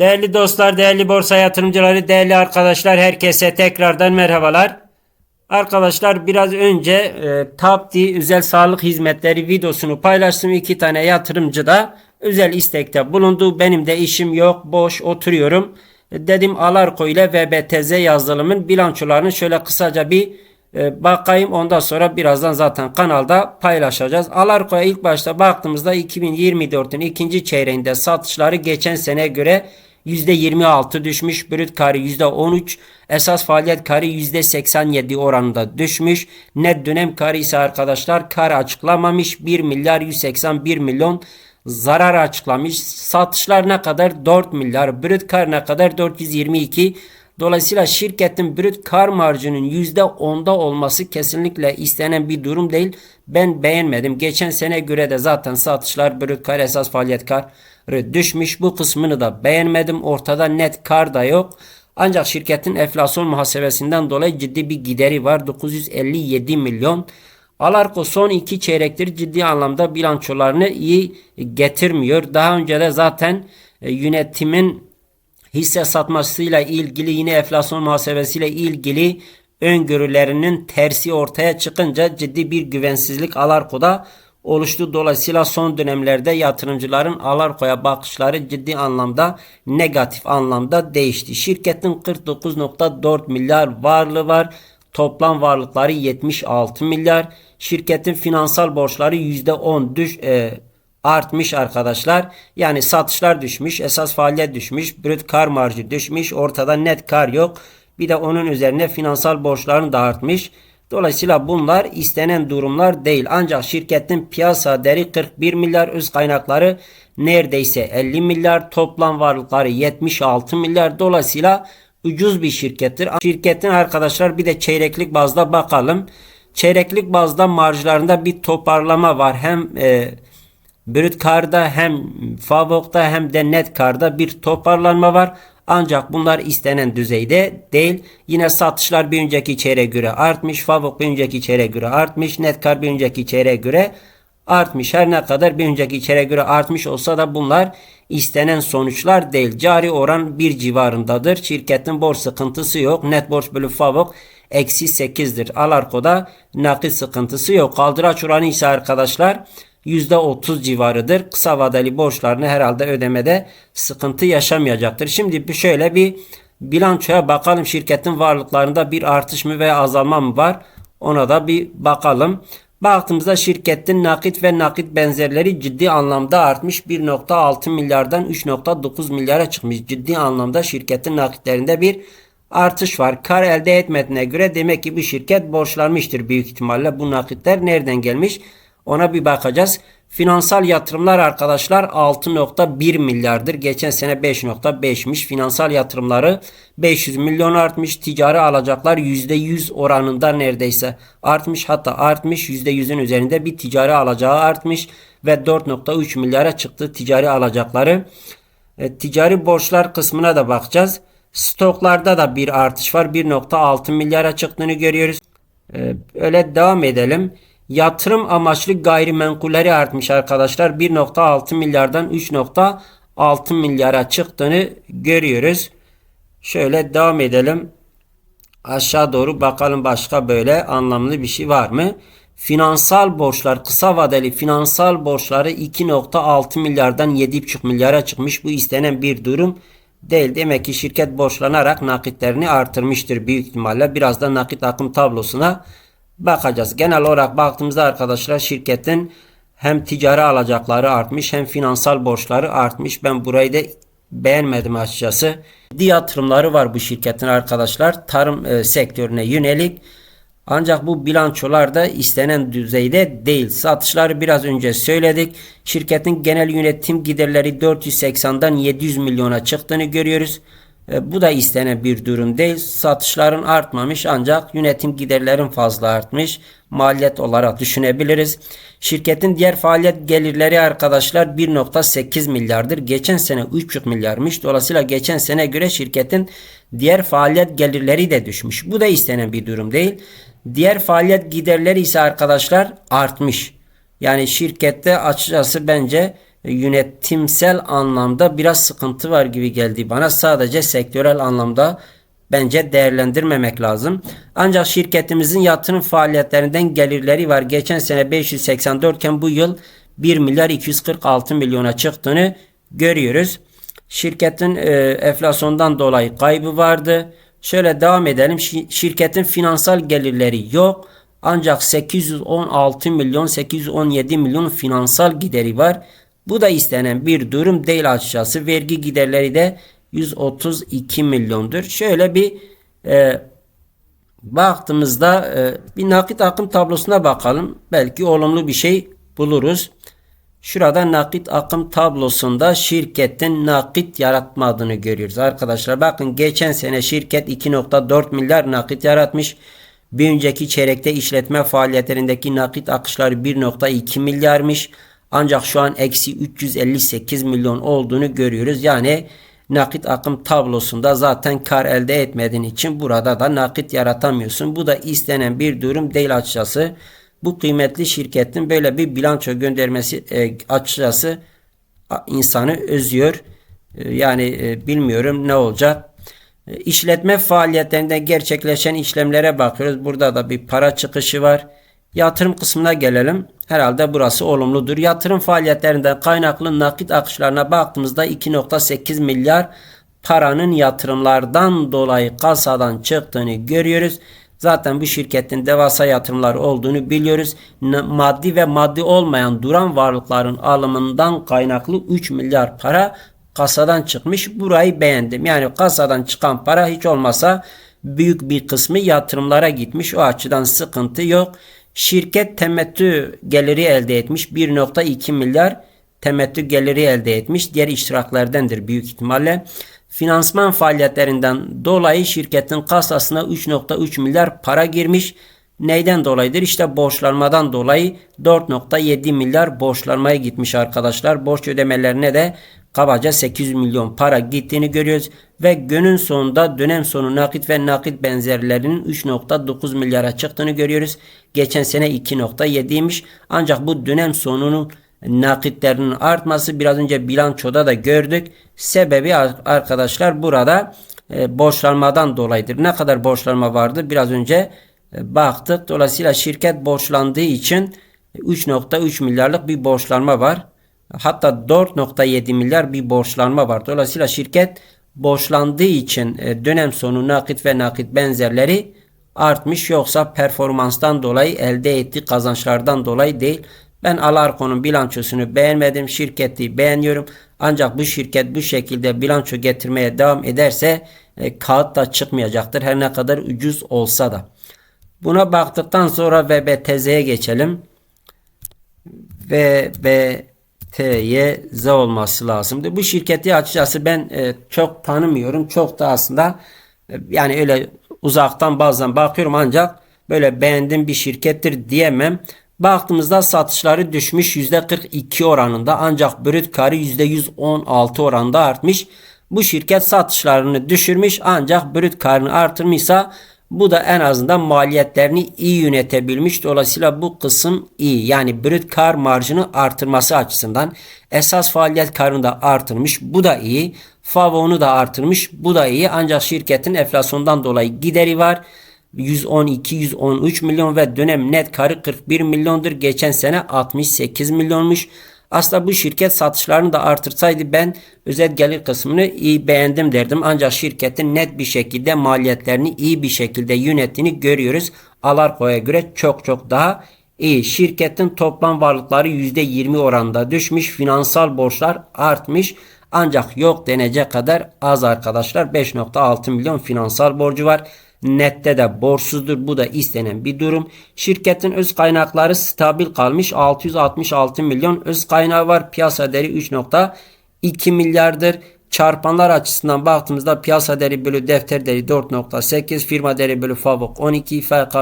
Değerli dostlar, değerli borsa yatırımcıları, değerli arkadaşlar herkese tekrardan merhabalar. Arkadaşlar biraz önce e, Tapdi özel sağlık hizmetleri videosunu paylaştım. İki tane yatırımcı da özel istekte bulundu. Benim de işim yok, boş oturuyorum. E, Dedim Alarko ile VBTZ yazılımın bilançolarını şöyle kısaca bir e, bakayım. Ondan sonra birazdan zaten kanalda paylaşacağız. Alarko'ya ilk başta baktığımızda 2024'ün ikinci çeyreğinde satışları geçen sene göre %26 düşmüş. Brüt karı %13. Esas faaliyet karı %87 oranında düşmüş. Net dönem karı ise arkadaşlar kar açıklamamış. 1 milyar 181 milyon zarar açıklamış. Satışlar ne kadar? 4 milyar. Brüt kar ne kadar? 422 Dolayısıyla şirketin brüt kar marjının %10'da olması kesinlikle istenen bir durum değil. Ben beğenmedim. Geçen sene göre de zaten satışlar brüt kar esas faaliyet karı düşmüş. Bu kısmını da beğenmedim. Ortada net kar da yok. Ancak şirketin enflasyon muhasebesinden dolayı ciddi bir gideri var. 957 milyon. Alarko son iki çeyrektir ciddi anlamda bilançolarını iyi getirmiyor. Daha önce de zaten e, yönetimin hisse satmasıyla ilgili yine enflasyon muhasebesiyle ilgili öngörülerinin tersi ortaya çıkınca ciddi bir güvensizlik Alarko'da oluştu. Dolayısıyla son dönemlerde yatırımcıların Alarko'ya bakışları ciddi anlamda negatif anlamda değişti. Şirketin 49.4 milyar varlığı var. Toplam varlıkları 76 milyar. Şirketin finansal borçları %10 düş, e, artmış arkadaşlar. Yani satışlar düşmüş, esas faaliyet düşmüş, brüt kar marjı düşmüş, ortada net kar yok. Bir de onun üzerine finansal borçların da artmış. Dolayısıyla bunlar istenen durumlar değil. Ancak şirketin piyasa değeri 41 milyar, öz kaynakları neredeyse 50 milyar, toplam varlıkları 76 milyar. Dolayısıyla ucuz bir şirkettir. Şirketin arkadaşlar bir de çeyreklik bazda bakalım. Çeyreklik bazda marjlarında bir toparlama var. Hem e, brüt karda hem favokta hem de net karda bir toparlanma var. Ancak bunlar istenen düzeyde değil. Yine satışlar bir önceki çeyreğe göre artmış. Favok bir önceki çeyreğe göre artmış. Net kar bir önceki çeyreğe göre artmış. Her ne kadar bir önceki çeyreğe göre artmış olsa da bunlar istenen sonuçlar değil. Cari oran bir civarındadır. Şirketin borç sıkıntısı yok. Net borç bölü favok eksi 8'dir. Alarko'da nakit sıkıntısı yok. Kaldıraç oranı ise arkadaşlar %30 civarıdır. Kısa vadeli borçlarını herhalde ödemede sıkıntı yaşamayacaktır. Şimdi bir şöyle bir bilançoya bakalım. Şirketin varlıklarında bir artış mı veya azalma mı var? Ona da bir bakalım. Baktığımızda şirketin nakit ve nakit benzerleri ciddi anlamda artmış. 1.6 milyardan 3.9 milyara çıkmış. Ciddi anlamda şirketin nakitlerinde bir artış var. Kar elde etmediğine göre demek ki bu şirket borçlanmıştır büyük ihtimalle. Bu nakitler nereden gelmiş? Ona bir bakacağız. Finansal yatırımlar arkadaşlar 6.1 milyardır. Geçen sene 5.5'miş. Finansal yatırımları 500 milyon artmış. Ticari alacaklar %100 oranında neredeyse artmış. Hatta artmış %100'ün üzerinde bir ticari alacağı artmış. Ve 4.3 milyara çıktı ticari alacakları. E, ticari borçlar kısmına da bakacağız. Stoklarda da bir artış var. 1.6 milyara çıktığını görüyoruz. E, öyle devam edelim. Yatırım amaçlı gayrimenkulleri artmış arkadaşlar. 1.6 milyardan 3.6 milyara çıktığını görüyoruz. Şöyle devam edelim. Aşağı doğru bakalım başka böyle anlamlı bir şey var mı? Finansal borçlar kısa vadeli finansal borçları 2.6 milyardan 7.5 milyara çıkmış. Bu istenen bir durum değil. Demek ki şirket borçlanarak nakitlerini artırmıştır büyük ihtimalle. Biraz da nakit akım tablosuna bakacağız. Genel olarak baktığımızda arkadaşlar şirketin hem ticari alacakları artmış hem finansal borçları artmış. Ben burayı da beğenmedim açıkçası. Ciddi yatırımları var bu şirketin arkadaşlar. Tarım e, sektörüne yönelik. Ancak bu bilançolar da istenen düzeyde değil. Satışları biraz önce söyledik. Şirketin genel yönetim giderleri 480'dan 700 milyona çıktığını görüyoruz. E, bu da istenen bir durum değil. Satışların artmamış ancak yönetim giderlerin fazla artmış. Maliyet olarak düşünebiliriz. Şirketin diğer faaliyet gelirleri arkadaşlar 1.8 milyardır. Geçen sene 3.5 milyarmış. Dolayısıyla geçen sene göre şirketin diğer faaliyet gelirleri de düşmüş. Bu da istenen bir durum değil. Diğer faaliyet giderleri ise arkadaşlar artmış. Yani şirkette açıkçası bence yönetimsel anlamda biraz sıkıntı var gibi geldi bana. Sadece sektörel anlamda bence değerlendirmemek lazım. Ancak şirketimizin yatırım faaliyetlerinden gelirleri var. Geçen sene 584 iken bu yıl 1 milyar 246 milyona çıktığını görüyoruz. Şirketin e, enflasyondan dolayı kaybı vardı. Şöyle devam edelim. Şi- Şirketin finansal gelirleri yok. Ancak 816 milyon 817 milyon finansal gideri var. Bu da istenen bir durum değil açıkçası. Vergi giderleri de 132 milyondur. Şöyle bir e, baktığımızda e, bir nakit akım tablosuna bakalım. Belki olumlu bir şey buluruz. Şurada nakit akım tablosunda şirketin nakit yaratmadığını görüyoruz. Arkadaşlar bakın geçen sene şirket 2.4 milyar nakit yaratmış. Bir önceki çeyrekte işletme faaliyetlerindeki nakit akışları 1.2 milyarmış. Ancak şu an eksi 358 milyon olduğunu görüyoruz. Yani nakit akım tablosunda zaten kar elde etmediğin için burada da nakit yaratamıyorsun. Bu da istenen bir durum değil açıkçası. Bu kıymetli şirketin böyle bir bilanço göndermesi e, açıkçası insanı özüyor. E, yani e, bilmiyorum ne olacak. E, İşletme faaliyetlerinde gerçekleşen işlemlere bakıyoruz. Burada da bir para çıkışı var. Yatırım kısmına gelelim. Herhalde burası olumludur. Yatırım faaliyetlerinden kaynaklı nakit akışlarına baktığımızda 2.8 milyar paranın yatırımlardan dolayı kasadan çıktığını görüyoruz. Zaten bu şirketin devasa yatırımlar olduğunu biliyoruz. Maddi ve maddi olmayan duran varlıkların alımından kaynaklı 3 milyar para kasadan çıkmış. Burayı beğendim. Yani kasadan çıkan para hiç olmasa büyük bir kısmı yatırımlara gitmiş. O açıdan sıkıntı yok. Şirket temettü geliri elde etmiş. 1.2 milyar temettü geliri elde etmiş. Diğer iştiraklerdendir büyük ihtimalle. Finansman faaliyetlerinden dolayı şirketin kasasına 3.3 milyar para girmiş. Neyden dolayıdır? İşte borçlanmadan dolayı 4.7 milyar borçlanmaya gitmiş arkadaşlar. Borç ödemelerine de kabaca 800 milyon para gittiğini görüyoruz. Ve günün sonunda dönem sonu nakit ve nakit benzerlerinin 3.9 milyara çıktığını görüyoruz. Geçen sene 2.7'ymiş. Ancak bu dönem sonunun nakitlerinin artması biraz önce bilançoda da gördük. Sebebi arkadaşlar burada e, borçlanmadan dolayıdır. Ne kadar borçlanma vardı biraz önce e, baktık. Dolayısıyla şirket borçlandığı için 3.3 milyarlık bir borçlanma var. Hatta 4.7 milyar bir borçlanma var. Dolayısıyla şirket borçlandığı için e, dönem sonu nakit ve nakit benzerleri artmış. Yoksa performanstan dolayı elde ettiği kazançlardan dolayı değil. Ben Alarko'nun bilançosunu beğenmedim. Şirketi beğeniyorum. Ancak bu şirket bu şekilde bilanço getirmeye devam ederse e, kağıt da çıkmayacaktır. Her ne kadar ucuz olsa da. Buna baktıktan sonra VBTZ'ye geçelim. VBT'ye Z olması lazımdı. Bu şirketi açıkçası ben e, çok tanımıyorum. Çok da aslında e, yani öyle uzaktan bazen bakıyorum ancak böyle beğendiğim bir şirkettir diyemem. Baktığımızda satışları düşmüş %42 oranında ancak brüt karı %116 oranında artmış. Bu şirket satışlarını düşürmüş ancak brüt karını artırmışsa bu da en azından maliyetlerini iyi yönetebilmiş. Dolayısıyla bu kısım iyi. Yani brüt kar marjını artırması açısından esas faaliyet karını da artırmış. Bu da iyi. Favonu da artırmış. Bu da iyi. Ancak şirketin enflasyondan dolayı gideri var. 112-113 milyon ve dönem net karı 41 milyondur. Geçen sene 68 milyonmuş. Aslında bu şirket satışlarını da artırsaydı ben özel gelir kısmını iyi beğendim derdim. Ancak şirketin net bir şekilde maliyetlerini iyi bir şekilde yönettiğini görüyoruz. Alarko'ya göre çok çok daha iyi. Şirketin toplam varlıkları %20 oranında düşmüş. Finansal borçlar artmış. Ancak yok denecek kadar az arkadaşlar. 5.6 milyon finansal borcu var. Nette de borçsuzdur. Bu da istenen bir durum. Şirketin öz kaynakları stabil kalmış. 666 milyon öz kaynağı var. Piyasa değeri 3.2 milyardır. Çarpanlar açısından baktığımızda piyasa değeri bölü defter değeri 4.8, firma değeri bölü FAVOK 12, FK,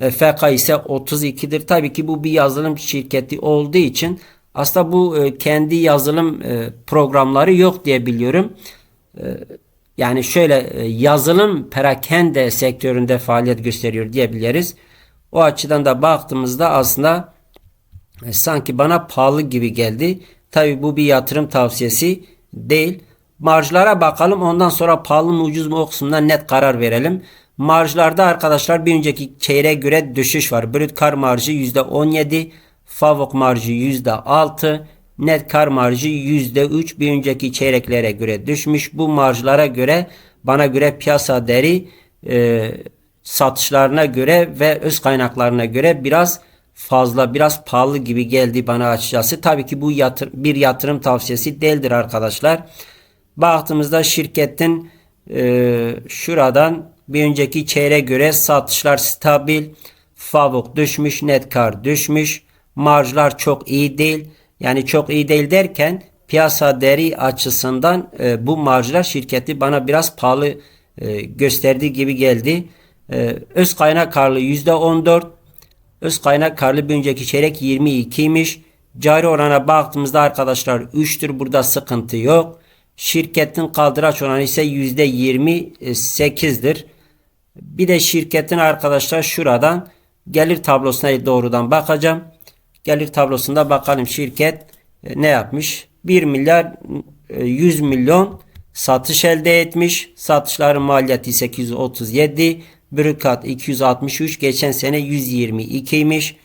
e, FK ise 32'dir. Tabii ki bu bir yazılım şirketi olduğu için aslında bu e, kendi yazılım e, programları yok diye biliyorum. Yani şöyle e, yazılım perakende sektöründe faaliyet gösteriyor diyebiliriz. O açıdan da baktığımızda aslında e, sanki bana pahalı gibi geldi. Tabi bu bir yatırım tavsiyesi değil. Marjlara bakalım ondan sonra pahalı mı ucuz mu o kısmından net karar verelim. Marjlarda arkadaşlar bir önceki çeyreğe göre düşüş var. Brüt kar marjı %17, Favok marjı %6, net kar marjı %3 bir önceki çeyreklere göre düşmüş. Bu marjlara göre bana göre piyasa değeri e, satışlarına göre ve öz kaynaklarına göre biraz fazla biraz pahalı gibi geldi bana açıkçası. Tabii ki bu yatır, bir yatırım tavsiyesi değildir arkadaşlar. Baktığımızda şirketin e, şuradan bir önceki çeyreğe göre satışlar stabil. Favok düşmüş, net kar düşmüş. Marjlar çok iyi değil. Yani çok iyi değil derken piyasa değeri açısından e, bu marjlar şirketi bana biraz pahalı e, gösterdiği gibi geldi. E, öz kaynak karlı %14. Öz kaynak karlı bir önceki çeyrek 22'ymiş. Cari orana baktığımızda arkadaşlar 3'tür. Burada sıkıntı yok. Şirketin kaldıraç oranı ise %28'dir. Bir de şirketin arkadaşlar şuradan gelir tablosuna doğrudan bakacağım. Gelir tablosunda bakalım şirket e, ne yapmış? 1 milyar 100 e, milyon satış elde etmiş. Satışların maliyeti 837. Brükat 263. Geçen sene 122 imiş.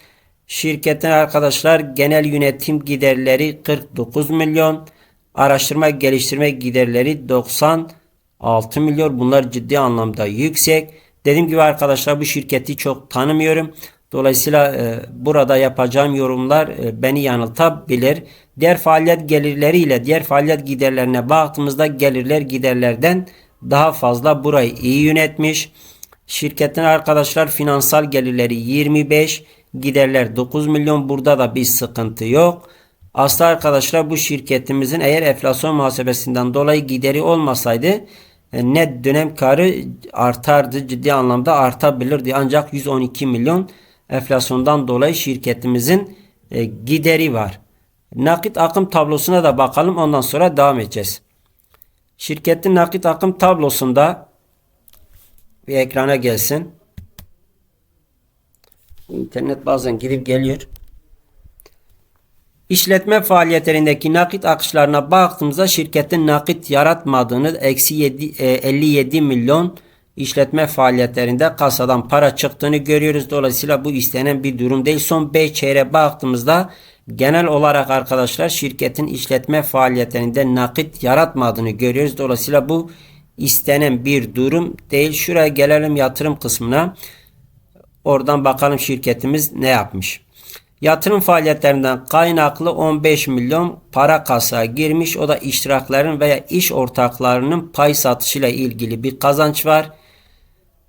Şirketin arkadaşlar genel yönetim giderleri 49 milyon. Araştırma geliştirme giderleri 96 milyon. Bunlar ciddi anlamda yüksek. Dediğim gibi arkadaşlar bu şirketi çok tanımıyorum. Dolayısıyla e, burada yapacağım yorumlar e, beni yanıltabilir. Diğer faaliyet gelirleriyle diğer faaliyet giderlerine baktığımızda gelirler giderlerden daha fazla burayı iyi yönetmiş. Şirketin arkadaşlar finansal gelirleri 25, giderler 9 milyon. Burada da bir sıkıntı yok. Aslında arkadaşlar bu şirketimizin eğer enflasyon muhasebesinden dolayı gideri olmasaydı e, net dönem karı artardı. Ciddi anlamda artabilirdi. Ancak 112 milyon enflasyondan dolayı şirketimizin e, gideri var. Nakit akım tablosuna da bakalım ondan sonra devam edeceğiz. Şirketin nakit akım tablosunda bir ekrana gelsin. İnternet bazen gidip geliyor. İşletme faaliyetlerindeki nakit akışlarına baktığımızda şirketin nakit yaratmadığını eksi 57 e, milyon işletme faaliyetlerinde kasadan para çıktığını görüyoruz. Dolayısıyla bu istenen bir durum değil. Son 5 çeyreğe baktığımızda genel olarak arkadaşlar şirketin işletme faaliyetlerinde nakit yaratmadığını görüyoruz. Dolayısıyla bu istenen bir durum değil. Şuraya gelelim yatırım kısmına. Oradan bakalım şirketimiz ne yapmış. Yatırım faaliyetlerinden kaynaklı 15 milyon para kasaya girmiş. O da iştiraklerin veya iş ortaklarının pay satışıyla ilgili bir kazanç var.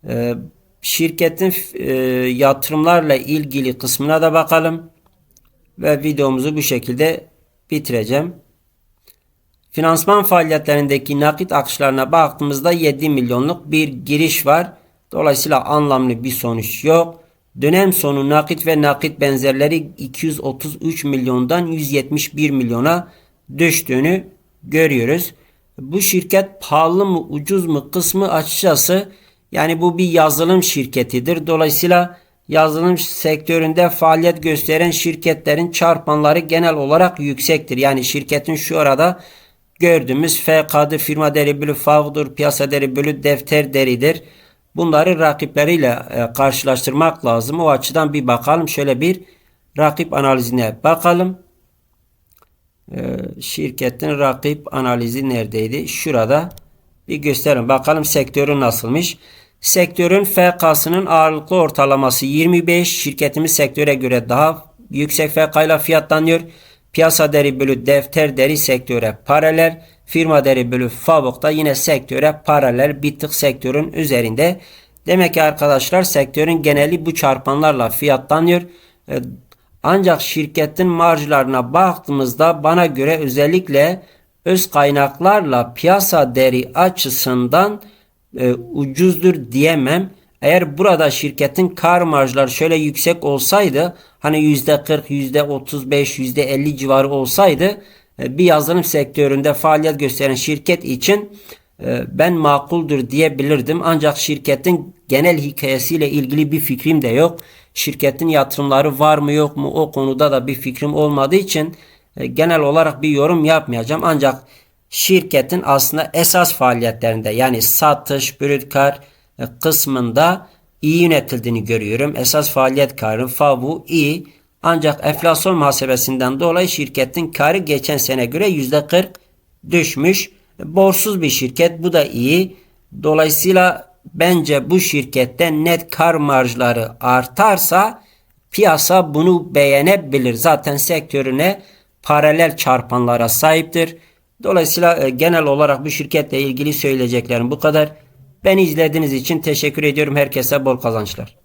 Ee, şirketin e, yatırımlarla ilgili kısmına da bakalım. Ve videomuzu bu şekilde bitireceğim. Finansman faaliyetlerindeki nakit akışlarına baktığımızda 7 milyonluk bir giriş var. Dolayısıyla anlamlı bir sonuç yok. Dönem sonu nakit ve nakit benzerleri 233 milyondan 171 milyona düştüğünü görüyoruz. Bu şirket pahalı mı ucuz mu kısmı açıkçası yani bu bir yazılım şirketidir. Dolayısıyla yazılım sektöründe faaliyet gösteren şirketlerin çarpanları genel olarak yüksektir. Yani şirketin şu arada gördüğümüz FK'dır, firma değeri bölü FAV'dur, piyasa değeri bölü defter değeridir. Bunları rakipleriyle e, karşılaştırmak lazım. O açıdan bir bakalım. Şöyle bir rakip analizine bakalım. E, şirketin rakip analizi neredeydi? Şurada bir gösterin. Bakalım sektörü nasılmış. Sektörün FK'sının ağırlıklı ortalaması 25. Şirketimiz sektöre göre daha yüksek FK ile fiyatlanıyor. Piyasa değeri bölü defter değeri sektöre paralel. Firma değeri bölü FAVOK da yine sektöre paralel bir sektörün üzerinde. Demek ki arkadaşlar sektörün geneli bu çarpanlarla fiyatlanıyor. E, ancak şirketin marjlarına baktığımızda bana göre özellikle öz kaynaklarla piyasa değeri açısından e, ucuzdur diyemem. Eğer burada şirketin kar marjları şöyle yüksek olsaydı hani %40, %35, %50 civarı olsaydı e, bir yazılım sektöründe faaliyet gösteren şirket için e, ben makuldur diyebilirdim. Ancak şirketin genel hikayesiyle ilgili bir fikrim de yok. Şirketin yatırımları var mı yok mu o konuda da bir fikrim olmadığı için genel olarak bir yorum yapmayacağım. Ancak şirketin aslında esas faaliyetlerinde yani satış, brüt e, kısmında iyi yönetildiğini görüyorum. Esas faaliyet karı FAVU iyi. Ancak enflasyon muhasebesinden dolayı şirketin karı geçen sene göre %40 düşmüş. Borsuz bir şirket bu da iyi. Dolayısıyla bence bu şirkette net kar marjları artarsa piyasa bunu beğenebilir. Zaten sektörüne paralel çarpanlara sahiptir. Dolayısıyla e, genel olarak bu şirketle ilgili söyleyeceklerim bu kadar. Beni izlediğiniz için teşekkür ediyorum. Herkese bol kazançlar.